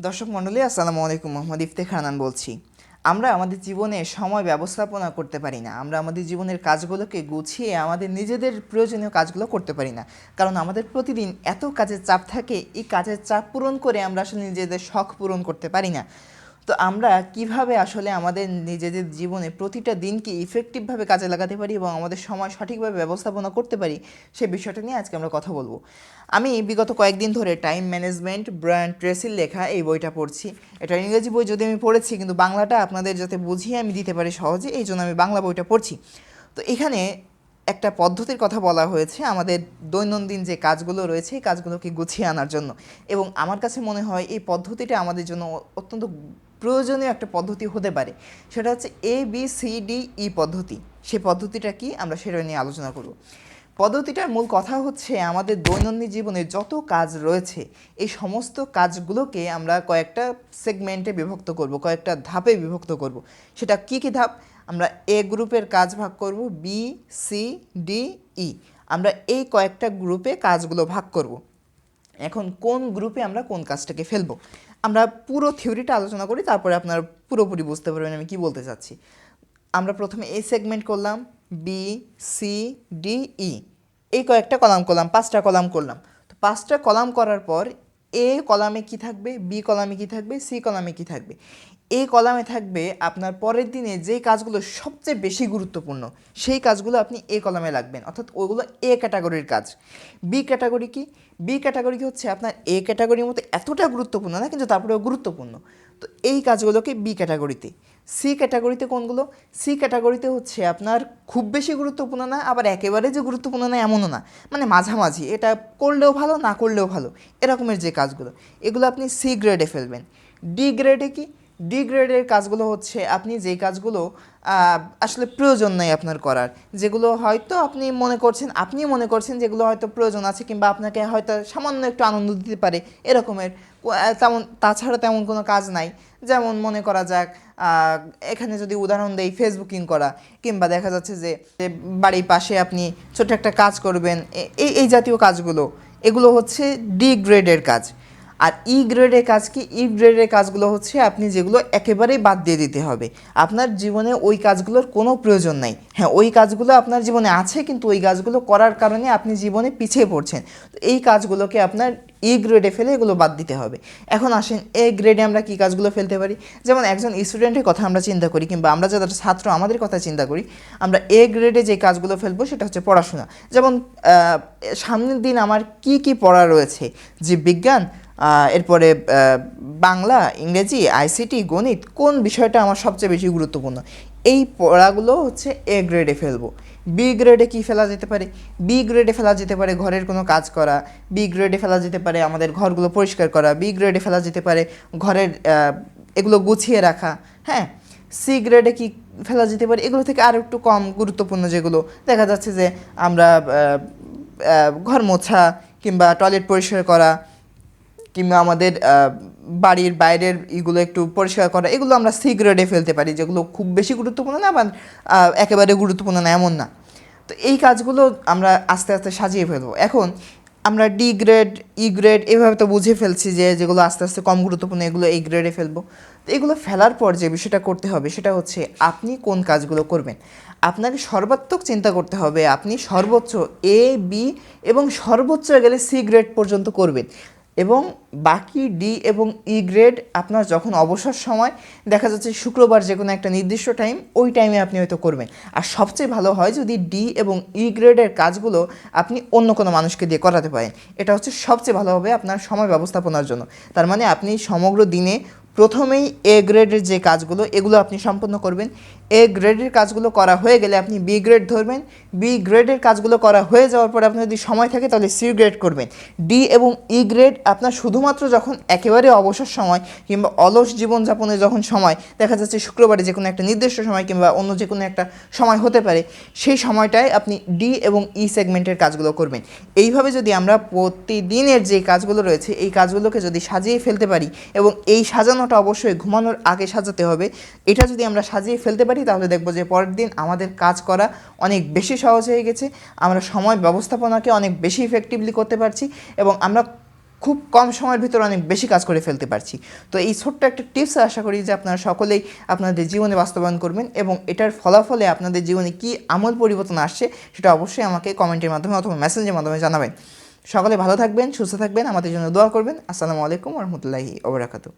দর্শক মণ্ডলী, আসসালামু আলাইকুম। মোহাম্মদ ইফতেখানান বলছি। আমরা আমাদের জীবনে সময় ব্যবস্থাপনা করতে পারি না। আমরা আমাদের জীবনের কাজগুলোকে গুছিয়ে আমাদের নিজেদের প্রয়োজনীয় কাজগুলো করতে পারি না। কারণ আমাদের প্রতিদিন এত কাজের চাপ থাকে, এই কাজের চাপ পূরণ করে আমরা আসলে নিজেদের শখ পূরণ করতে পারি না। তো আমরা কীভাবে আসলে আমাদের নিজেদের জীবনে প্রতিটা দিনকে ইফেক্টিভভাবে কাজে লাগাতে পারি এবং আমাদের সময় সঠিকভাবে ব্যবস্থাপনা করতে পারি, সে বিষয়টা নিয়ে আজকে আমরা কথা বলব। আমি বিগত কয়েকদিন ধরে টাইম ম্যানেজমেন্ট ব্র্যান্ড ট্রেসির লেখা এই বইটা পড়ছি। এটা ইংরেজি বই যদি আমি পড়েছি, কিন্তু বাংলাটা আপনাদের যাতে বুঝিয়ে আমি দিতে পারি সহজে, এই জন্য আমি বাংলা বইটা পড়ছি। তো এখানে একটা পদ্ধতির কথা বলা হয়েছে, আমাদের দৈনন্দিন যে কাজগুলো রয়েছে, এই কাজগুলোকে গুছিয়ে আনার জন্য। এবং আমার কাছে মনে হয় এই পদ্ধতিটা আমাদের জন্য অত্যন্ত প্রয়োজনীয় একটা পদ্ধতি হতে পারে। সেটা হচ্ছে A B C D E পদ্ধতি। সে পদ্ধতিটা কি? আমরা সেটা নিয়ে আলোচনা করব। পদ্ধতিটার মূল কথা হচ্ছে আমাদের দৈনন্দিন জীবনে যত কাজ রয়েছে, এই সমস্ত কাজগুলোকে আমরা কয়েকটা সেগমেন্টে বিভক্ত করব, কয়েকটা ধাপে বিভক্ত করব। সেটা কি কি ধাপ? আমরা এ গ্রুপের কাজ ভাগ করব বি সি ডি ই আমরা এই কয়েকটা গ্রুপে কাজগুলো ভাগ করব। এখন কোন গ্রুপে আমরা কোন কাজটাকে ফেলব? আমরা পুরো থিওরিটা আলোচনা করি, তারপরে আপনারা পুরোপুরি বুঝতে পারবেন আমি কি বলতে চাচ্ছি। আমরা প্রথমে এই সেগমেন্ট করলাম বি সি ডি ই এই কয়েকটা কলাম করলাম, পাঁচটা কলাম করলাম। তো পাঁচটা কলাম করার পর এ কলামে কি থাকবে, বি কলামে কি থাকবে, সি কলামে কি থাকবে? এ কলামে থাকবে আপনার পরের দিনে যে কাজগুলো সবচেয়ে বেশি গুরুত্বপূর্ণ, সেই কাজগুলো আপনি এ কলামে লাগবেন। অর্থাৎ ওগুলো এ ক্যাটাগরির কাজ। বি ক্যাটাগরি কি? বি ক্যাটাগরি কি হচ্ছে আপনার এ ক্যাটাগরির মতো এতটা গুরুত্বপূর্ণ না, কিন্তু তারপরেও গুরুত্বপূর্ণ। তো এই কাজগুলোকে বি ক্যাটাগরিতে। সি ক্যাটাগরিতে কোনগুলো? সি ক্যাটাগরিতে হচ্ছে আপনার খুব বেশি গুরুত্বপূর্ণ না, আবার একেবারে যে গুরুত্বপূর্ণ না, এমনও না। মানে মাঝামাঝি, এটা করলেও ভালো, না করলেও ভালো, এরকমের যে কাজগুলো, এগুলো আপনি সি গ্রেডে ফেলবেন। ডি গ্রেডে কি? ডি গ্রেডের কাজগুলো হচ্ছে আপনি যেই কাজগুলো আসলে প্রয়োজন নাই আপনার করার, যেগুলো হয়তো আপনি মনে করছেন, আপনি মনে করছেন যেগুলো হয়তো প্রয়োজন আছে কিংবা আপনাকে হয়তো সামান্য একটু আনন্দ দিতে পারে এরকমের তেমন, তাছাড়া তেমন কোনো কাজ নাই। যেমন মনে করা যাক এখানে যদি উদাহরণ দেই ফেসবুকিং করা, কিংবা দেখা যাচ্ছে যে বাড়ির পাশে আপনি ছোট একটা কাজ করবেন এই এই জাতীয় কাজগুলো, এগুলো হচ্ছে ডি গ্রেডের কাজ। আর ই গ্রেডের কাজ কি? ই গ্রেডের কাজগুলো হচ্ছে আপনি যেগুলো একেবারেই বাদ দিয়ে দিতে হবে। আপনার জীবনে ওই কাজগুলোর কোনো প্রয়োজন নাই। হ্যাঁ ওই কাজগুলো আপনার জীবনে আছে, কিন্তু ওই কাজগুলো করার কারণে আপনি জীবনে পিছিয়ে পড়ছেন। তো এই কাজগুলোকে আপনার ই গ্রেডে ফেলে এগুলো বাদ দিতে হবে। এখন আসেন এ গ্রেডে আমরা কি কাজগুলো ফেলতে পারি? যেমন একজন স্টুডেন্টের কথা আমরা চিন্তা করি, কিংবা আমরা যারা ছাত্র আমাদের কথা চিন্তা করি, আমরা এ গ্রেডে যে কাজগুলো ফেলব সেটা হচ্ছে পড়াশোনা। যেমন সামনের দিন আমার কি কি পড়া রয়েছে? যে বিজ্ঞান এরপরে বাংলা, ইংরেজি, আইসিটি, গণিত, কোন বিষয়টা আমার সবচেয়ে বেশি গুরুত্বপূর্ণ? এই পড়াগুলো হচ্ছে এ গ্রেডে ফেলব। বি গ্রেডে কি ফেলা যেতে পারে? বি গ্রেডে ফেলা যেতে পারে ঘরের কোনো কাজ করা। বি গ্রেডে ফেলা যেতে পারে আমাদের ঘরগুলো পরিষ্কার করা। বি গ্রেডে ফেলা যেতে পারে ঘরের এগুলো গুছিয়ে রাখা। হ্যাঁ? সি গ্রেডে কি ফেলা যেতে পারে? এগুলো থেকে আর একটু কম গুরুত্বপূর্ণ যেগুলো। দেখা যাচ্ছে যে আমরা ঘর মোছা কিংবা টয়লেট পরিষ্কার করা কিংবা আমাদের বাড়ির বাইরের এগুলো একটু পরিষ্কার করা, এগুলো আমরা সি গ্রেডে ফেলতে পারি, যেগুলো খুব বেশি গুরুত্বপূর্ণ না বা একেবারে গুরুত্বপূর্ণ না, এমন না। তো এই কাজগুলো আমরা আস্তে আস্তে সাজিয়ে ফেলব। এখন আমরা ডি গ্রেড, ই গ্রেড এভাবে তো বুঝে ফেলছি যে যেগুলো আস্তে আস্তে কম গুরুত্বপূর্ণ, এগুলো এই গ্রেডে ফেলব। তো এগুলো ফেলার পর যে বিষয়টা করতে হবে, সেটা হচ্ছে আপনি কোন কাজগুলো করবেন। আপনাকে সর্বাত্মক চিন্তা করতে হবে, আপনি সর্বোচ্চ এ বি এবং সর্বোচ্চ গেলে সি গ্রেড পর্যন্ত করবেন। এবং বাকি ডি এবং ই গ্রেড আপনার যখন অবসর সময়, দেখা যাচ্ছে শুক্রবার যে কোনো একটা নির্দিষ্ট টাইম ওই টাইমে আপনি হয়তো করবেন। আর সবচেয়ে ভালো হয় যদি ডি এবং ই গ্রেডের কাজগুলো আপনি অন্য কোনো মানুষকে দিয়ে করাতে পারেন। এটা হচ্ছে সবচেয়ে ভালো হবে আপনার সময় ব্যবস্থাপনার জন্য। তার মানে আপনি সমগ্র দিনে প্রথমেই এ গ্রেডের যে কাজগুলো, এগুলো আপনি সম্পন্ন করবেন। এ গ্রেডের কাজগুলো করা হয়ে গেলে আপনি বি গ্রেড ধরবেন। বি গ্রেডের কাজগুলো করা হয়ে যাওয়ার পরে আপনার যদি সময় থাকে, তাহলে সি গ্রেড করবেন। ডি এবং ই গ্রেড আপনার শুধুমাত্র যখন একেবারে অবসর সময় কিংবা অলস জীবনযাপনের যখন সময়, দেখা যাচ্ছে শুক্রবারে যে কোনো একটা নির্দিষ্ট সময় কিংবা অন্য যে কোনো একটা সময় হতে পারে, সেই সময়টায় আপনি ডি এবং ই সেগমেন্টের কাজগুলো করবেন। এইভাবে যদি আমরা প্রতিদিনের যে কাজগুলো রয়েছে, এই কাজগুলোকে যদি সাজিয়ে ফেলতে পারি এবং এই সাজানোটা অবশ্যই ঘুমানোর আগে সাজাতে হবে। এটা যদি আমরা সাজিয়ে ফেলতে পারি, তাহলে দেখব যে পরের দিন আমাদের কাজ করা অনেক বেশি সহজ হয়ে গেছে। আমরা সময় ব্যবস্থাপনাকে অনেক বেশি ইফেক্টিভলি করতে পারছি এবং আমরা খুব কম সময়ের ভিতরে অনেক বেশি কাজ করে ফেলতে পারছি। তো এই ছোট্ট একটা টিপস আশা করি যে আপনারা সকলেই আপনাদের জীবনে বাস্তবায়ন করবেন এবং এটার ফলাফলে আপনাদের জীবনে কি আমল পরিবর্তন আসছে সেটা অবশ্যই আমাকে কমেন্টের মাধ্যমে অথবা মেসেজের মাধ্যমে জানাবেন। সকলে ভালো থাকবেন, সুস্থ থাকবেন, আমাদের জন্য দোয়া করবেন। আসসালামু আলাইকুম রহমতুল্লাহি ওবরাকাতু